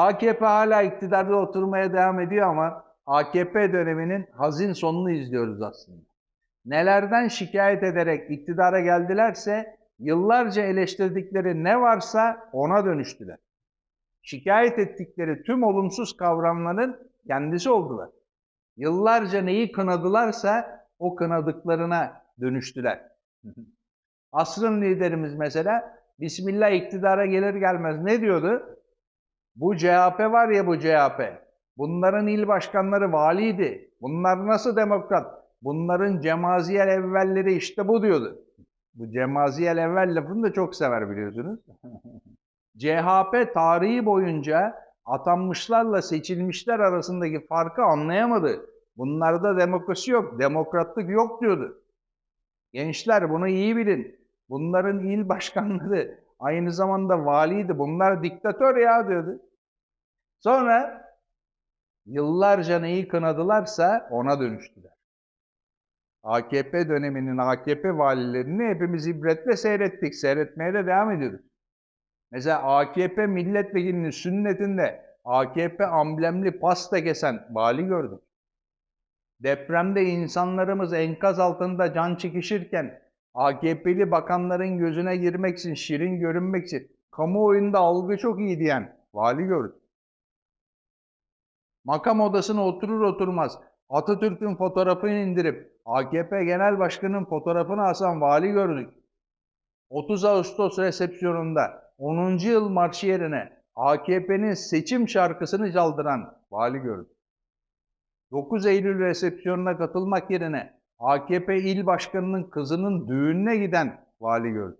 AKP hala iktidarda oturmaya devam ediyor ama AKP döneminin hazin sonunu izliyoruz aslında. Nelerden şikayet ederek iktidara geldilerse yıllarca eleştirdikleri ne varsa ona dönüştüler. Şikayet ettikleri tüm olumsuz kavramların kendisi oldular. Yıllarca neyi kınadılarsa o kınadıklarına dönüştüler. Asrın liderimiz mesela Bismillah iktidara gelir gelmez ne diyordu? Bu CHP var ya bu CHP. Bunların il başkanları valiydi. Bunlar nasıl demokrat? Bunların cemaziyel evvelleri işte bu diyordu. Bu cemaziyel evvel lafını da çok sever biliyorsunuz. CHP tarihi boyunca atanmışlarla seçilmişler arasındaki farkı anlayamadı. Bunlarda demokrasi yok, demokratlık yok diyordu. Gençler bunu iyi bilin. Bunların il başkanları aynı zamanda valiydi. Bunlar diktatör ya diyordu. Sonra yıllarca neyi kınadılarsa ona dönüştüler. AKP döneminin AKP valilerini hepimiz ibretle seyrettik. Seyretmeye de devam ediyoruz. Mesela AKP milletvekilinin sünnetinde AKP amblemli pasta kesen vali gördüm. Depremde insanlarımız enkaz altında can çekişirken AKP'li bakanların gözüne girmek için, şirin görünmek için kamuoyunda algı çok iyi diyen vali gördüm. Makam odasına oturur oturmaz Atatürk'ün fotoğrafını indirip AKP Genel Başkanı'nın fotoğrafını asan vali gördük. 30 Ağustos resepsiyonunda 10. yıl marşı yerine AKP'nin seçim şarkısını çaldıran vali gördük. 9 Eylül resepsiyonuna katılmak yerine AKP il başkanının kızının düğününe giden vali gördük.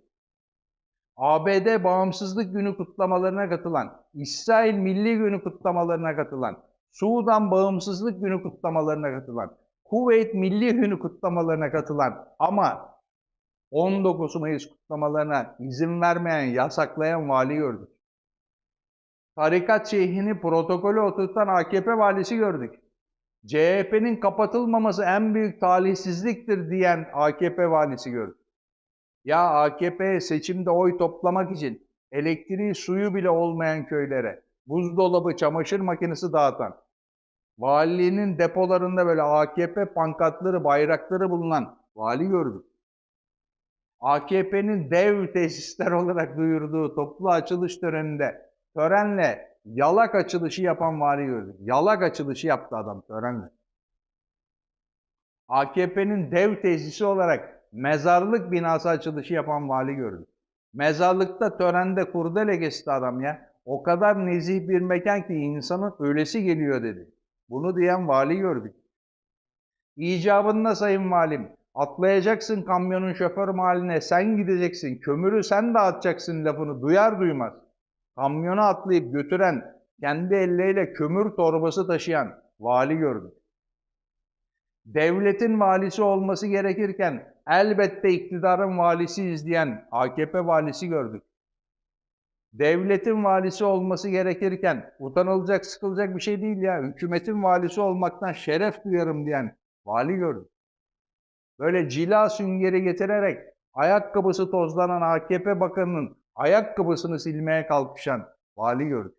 ABD Bağımsızlık Günü kutlamalarına katılan, İsrail Milli Günü kutlamalarına katılan, Sudan Bağımsızlık Günü kutlamalarına katılan, Kuveyt Milli Günü kutlamalarına katılan ama 19 Mayıs kutlamalarına izin vermeyen, yasaklayan vali gördük. Tarikat şeyhini protokolü oturtan AKP valisi gördük. CHP'nin kapatılmaması en büyük talihsizliktir diyen AKP valisi gördük. Ya AKP seçimde oy toplamak için elektriği suyu bile olmayan köylere, buzdolabı, çamaşır makinesi dağıtan, valiliğinin depolarında böyle AKP pankartları, bayrakları bulunan vali gördük. AKP'nin dev tesisler olarak duyurduğu toplu açılış töreninde törenle yalak açılışı yapan vali gördük. Yalak açılışı yaptı adam törenle. AKP'nin dev tesisi olarak mezarlık binası açılışı yapan vali gördük. Mezarlıkta törende kurdele kesti adam ya. O kadar nezih bir mekan ki insanın ölesi geliyor dedi. Bunu diyen vali gördük. İcabında sayın valim, atlayacaksın kamyonun şoför mahalline, sen gideceksin, kömürü sen dağıtacaksın lafını duyar duymaz. Kamyona atlayıp götüren, kendi elleriyle kömür torbası taşıyan vali gördük. Devletin valisi olması gerekirken elbette iktidarın valisi izleyen AKP valisi gördük devletin valisi olması gerekirken utanılacak, sıkılacak bir şey değil ya. Hükümetin valisi olmaktan şeref duyarım diyen vali gördüm. Böyle cila süngeri getirerek ayakkabısı tozlanan AKP bakanının ayakkabısını silmeye kalkışan vali gördüm.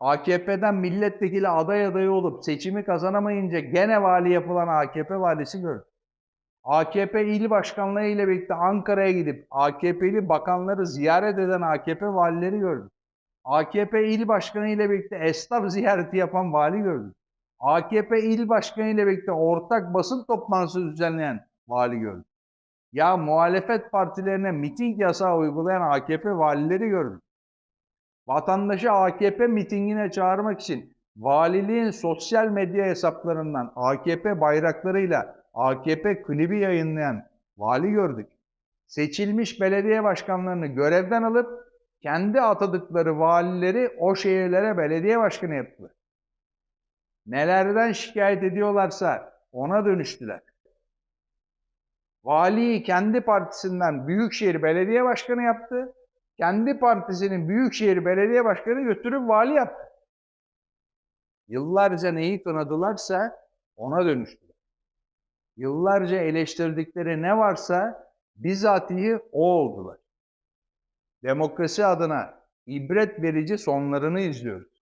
AKP'den milletvekili aday adayı olup seçimi kazanamayınca gene vali yapılan AKP valisi gördüm. AKP il başkanlığı ile birlikte Ankara'ya gidip AKP'li bakanları ziyaret eden AKP valileri gördüm. AKP il başkanı ile birlikte esnaf ziyareti yapan vali gördüm. AKP il başkanı ile birlikte ortak basın toplantısı düzenleyen vali gördüm. Ya muhalefet partilerine miting yasağı uygulayan AKP valileri gördüm. Vatandaşı AKP mitingine çağırmak için valiliğin sosyal medya hesaplarından AKP bayraklarıyla AKP klibi yayınlayan vali gördük. Seçilmiş belediye başkanlarını görevden alıp kendi atadıkları valileri o şehirlere belediye başkanı yaptılar. Nelerden şikayet ediyorlarsa ona dönüştüler. Valiyi kendi partisinden Büyükşehir Belediye Başkanı yaptı. Kendi partisinin Büyükşehir Belediye Başkanı götürüp vali yaptı. Yıllarca neyi kınadılarsa ona dönüştü yıllarca eleştirdikleri ne varsa bizatihi o oldular. Demokrasi adına, ibret verici sonlarını izliyoruz.